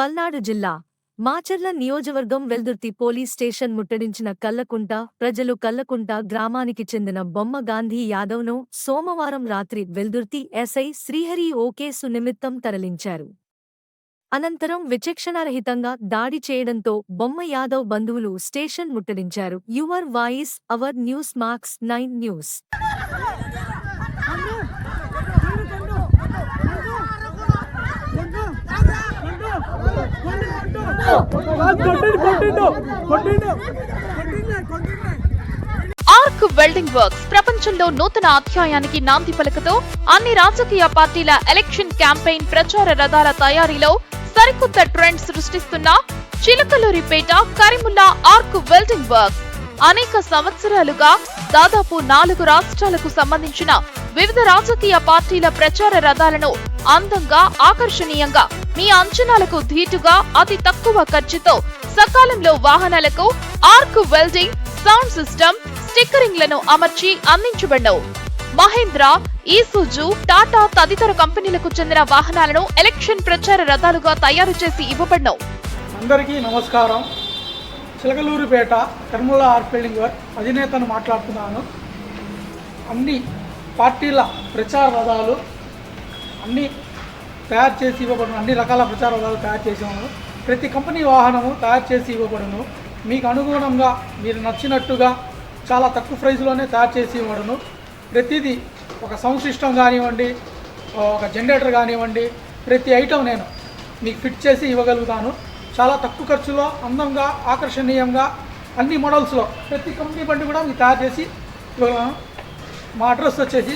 పల్నాడు జిల్లా మాచర్ల నియోజకవర్గం Veldurthi police station ముట్టడించిన కల్లకుంట ప్రజలు కల్లకుంట గ్రామానికి చెందిన బొమ్మ గాంధీ యాదవ్ను సోమవారం రాత్రి వెల్దుర్తి ఎస్ఐ శ్రీహరి ఓ కేసు నిమిత్తం తరలించారు. అనంతరం విచక్షణారహితంగా దాడి చేయడంతో బొమ్మ యాదవ్ బంధువులు station ముట్టడించారు. Your voice our news marks nine news. Arc welding works ప్రపంచంలో నూతన అధ్యాయానికి నాంది పలకతో అన్ని రాజకీయ పార్టీల ఎలక్షన్ క్యాంపెయిన్ ప్రచార రథాల తయారీలో సరికొత్త trend సృష్టిస్తున్న Chilakaluripet Karimulla arc welding works. అనేక సంవత్సరాలుగా దాదాపు నాలుగు రాష్ట్రాలకు సంబంధించిన వివిధ రాజకీయ పార్టీల ప్రచార రథాలను అందంగా ఆకర్షణీయంగా మీ అంచనాలకు ధీటుగా అతి తక్కువ ఖర్చుతో సకాలంలో వాహనాలకు ఆర్క్ వెల్డింగ్ సౌండ్ సిస్టమ్ స్టిక్కరింగ్లను అమర్చి అందించబడ్డవు. మహేంద్ర ఈసుజు టాటా తదితర కంపెనీలకు చెందిన వాహనాలను ఎలక్షన్ ప్రచార రథాలుగా తయారు చేసి ఇవ్వబడ్డవు. అందరికీ నమస్కారం. Chilakaluripet Karimulla art building work అధినేతను మాట్లాడుతున్నాను. అన్ని పార్టీల ప్రచార రథాలు అన్ని తయారు చేసి ఇవ్వబడును అన్ని రకాల ప్రచార రథాలు తయారు చేసేవాడు ప్రతి కంపెనీ వాహనము తయారు చేసి ఇవ్వబడును. మీకు అనుగుణంగా మీరు నచ్చినట్టుగా చాలా తక్కువ ప్రైస్లోనే తయారు చేసి ఇవ్వబడును. ప్రతిదీ ఒక సౌండ్ సిస్టమ్ కానివ్వండి ఒక జనరేటర్ కానివ్వండి ప్రతి ఐటమ్ నేను మీకు ఫిట్ చేసి ఇవ్వగలుగుతాను. చాలా తక్కువ ఖర్చులో అందంగా ఆకర్షణీయంగా అన్ని మోడల్స్లో ప్రతి కంపెనీ బండి కూడా మీకు తయారు చేసి మా అడ్రస్ వచ్చేసి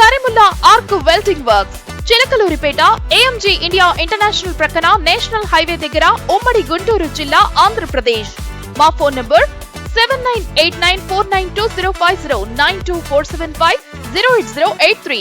Karimulla arc welding works Chilakaluripet AMG India international ప్రక్కన నేషనల్ హైవే దగ్గర ఉమ్మడి గుంటూరు జిల్లా ఆంధ్రప్రదేశ్. మా phone number seven nine eight nine four nine two zero five zero nine two four seven five zero eight zero eight three